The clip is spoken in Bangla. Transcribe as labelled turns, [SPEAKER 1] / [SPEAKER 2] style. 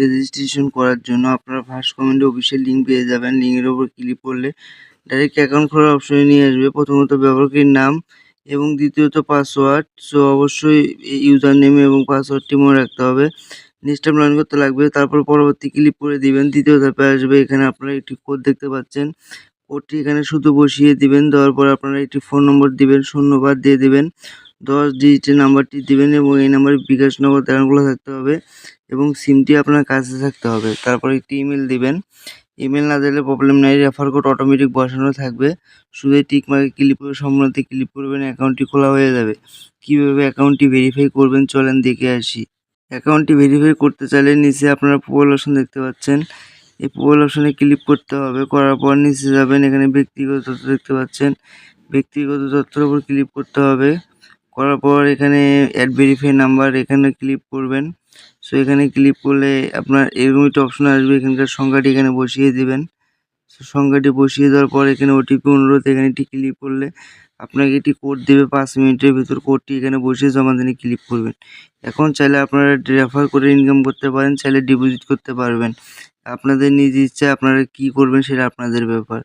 [SPEAKER 1] রেজিস্ট্রেশন করার জন্য আপনারা ফার্স্ট কমেন্টে অফিসিয়াল লিঙ্ক পেয়ে যাবেন। লিঙ্কের ওপর ক্লিক করলে ডাইরেক্ট অ্যাকাউন্ট খোলার অপশনে নিয়ে আসবে। প্রথমত ব্যবহারকারীর নাম এবং দ্বিতীয়ত পাসওয়ার্ড সো অবশ্যই ইউজার নেম এবং পাসওয়ার্ডটি মনে রাখতে হবে। নেক্সট টাইম করতে লাগবে, তারপর পরবর্তী ক্লিক করে দিবেন। দ্বিতীয় ধাপে আসবে, এখানে আপনারা একটি কোড দেখতে পাচ্ছেন। কোডটি এখানে শুধু বসিয়ে দিবেন, দেওয়ার পর আপনারা একটি ফোন নম্বর দিবেন শূন্যবাদ দিয়ে দিবেন। দশ ডিজিটের নাম্বারটি দিবেন এবং এই নাম্বারে বিকাশ নগদ অ্যাকাউন্টগুলো থাকতে হবে এবং সিমটি আপনার কাছে থাকতে হবে। তারপর একটি ইমেল দিবেন। ইমেল না দিলে প্রবলেম নাই। রেফার কোড অটোমেটিক বসানো থাকবে। শুধু টিক মার্কে ক্লিক করে সম্মতি ক্লিক করবেন অ্যাকাউন্টটি খোলা হয়ে যাবে। কীভাবে অ্যাকাউন্টটি ভেরিফাই করবেন চলেন দেখে আসি। অ্যাকাউন্টটি ভেরিফাই করতে চাইলে নিচে আপনারা প্রোফাইল অপশন দেখতে পাচ্ছেন। এই প্রোফাইল অপশনে ক্লিক করতে হবে। করার পর নিচে যাবেন। এখানে ব্যক্তিগত তথ্য দেখতে পাচ্ছেন। ব্যক্তিগত তথ্যের উপর ক্লিক করতে হবে। করার পর এখানে অ্যাড ভেরিফাই নাম্বার এখানে ক্লিক করবেন। সো এখানে ক্লিক করলে আপনার এরকম একটা অপশন আসবে। এখানকার সংখ্যাটি এখানে বসিয়ে দেবেন। সো সংখ্যাটি বসিয়ে দেওয়ার পর এখানে ওটিপি অনুরোধ এখানে একটি ক্লিক করলে আপনাকে একটি কোড দেবে। পাঁচ মিনিটের ভিতর কোডটি এখানে বসিয়ে জমা দিনে ক্লিক করবেন। এখন চাইলে আপনারা রেফার করে ইনকাম করতে পারেন, চাইলে ডিপোজিট করতে পারবেন। আপনাদের নিজ ইচ্ছা আপনারা কী করবেন সেটা আপনাদের ব্যাপার।